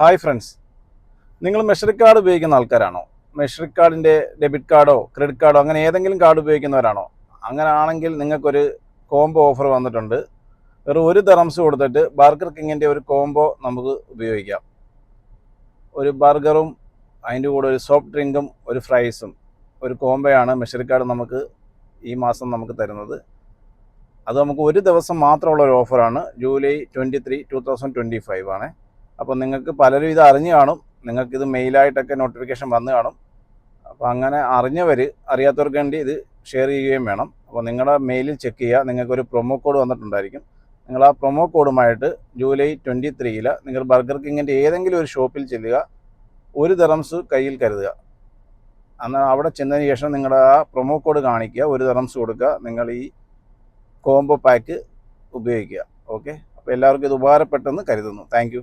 Hi friends. നിങ്ങൾ machinery card ഉപയോഗിക്കുന്ന ആൾക്കാരാണോ? മെഷറി കാർഡിന്റെ ഡെബിറ്റ് കാർഡോ ക്രെഡിറ്റ് കാർഡോ അങ്ങനെ ഏതെങ്കിലും കാർഡ് ഉപയോഗിക്കുന്നവരാണോ? അങ്ങനെ ആണെങ്കിൽ നിങ്ങൾക്കൊരു കോംബോ ഓഫർ വന്നിട്ടുണ്ട്. വെറും ഒരു തെറംസ് കൊടുത്തിട്ട് ബർഗർ കിങ്ങിന്റെ ഒരു കോംബോ നമുക്ക് ഉപയോഗിക്കാം. ഒരു ബർഗറും അതിന്റെ കൂടെ ഒരു സോഫ്റ്റ് ഡ്രിങ്കും ഒരു ഫ്രൈസും ഒരു കോംബോയാണ് മെഷറി കാർഡ് നമുക്ക് ഈ മാസം നമുക്ക് തരുന്നത്. അത് നമുക്ക് ഒരു ദിവസം മാത്രമുള്ള ഒരു ഓഫറാണ്. July twenty three two thousand twenty five ആണ്. അപ്പോൾ നിങ്ങൾക്ക് പലരും ഇത് അറിഞ്ഞു കാണും. നിങ്ങൾക്കിത് മെയിലായിട്ടൊക്കെ നോട്ടിഫിക്കേഷൻ വന്നു കാണും. അപ്പോൾ അങ്ങനെ അറിഞ്ഞവർ അറിയാത്തവർക്ക് വേണ്ടി ഇത് ഷെയർ ചെയ്യുകയും വേണം. അപ്പോൾ നിങ്ങളുടെ മെയിലിൽ ചെക്ക് ചെയ്യുക. നിങ്ങൾക്കൊരു പ്രൊമോ കോഡ് വന്നിട്ടുണ്ടായിരിക്കും. നിങ്ങൾ ആ പ്രൊമോ കോഡുമായിട്ട് ജൂലൈ ട്വന്റി ത്രീയിൽ നിങ്ങൾ ബർഗർ കിങ്ങിന്റെ ഏതെങ്കിലും ഒരു ഷോപ്പിൽ ചെല്ലുക. ഒരു തെറംസ് കയ്യിൽ കരുതുക. അന്ന് അവിടെ ചെന്നതിന് ശേഷം നിങ്ങളുടെ ആ പ്രൊമോ കോഡ് കാണിക്കുക. ഒരു തെറംസ് കൊടുക്കുക. നിങ്ങൾ ഈ കോംബോ പാക്ക് ഉപയോഗിക്കുക. ഓക്കെ അപ്പോൾ എല്ലാവർക്കും ഇത് ഉപകാരപ്പെട്ടെന്ന് കരുതുന്നു. താങ്ക്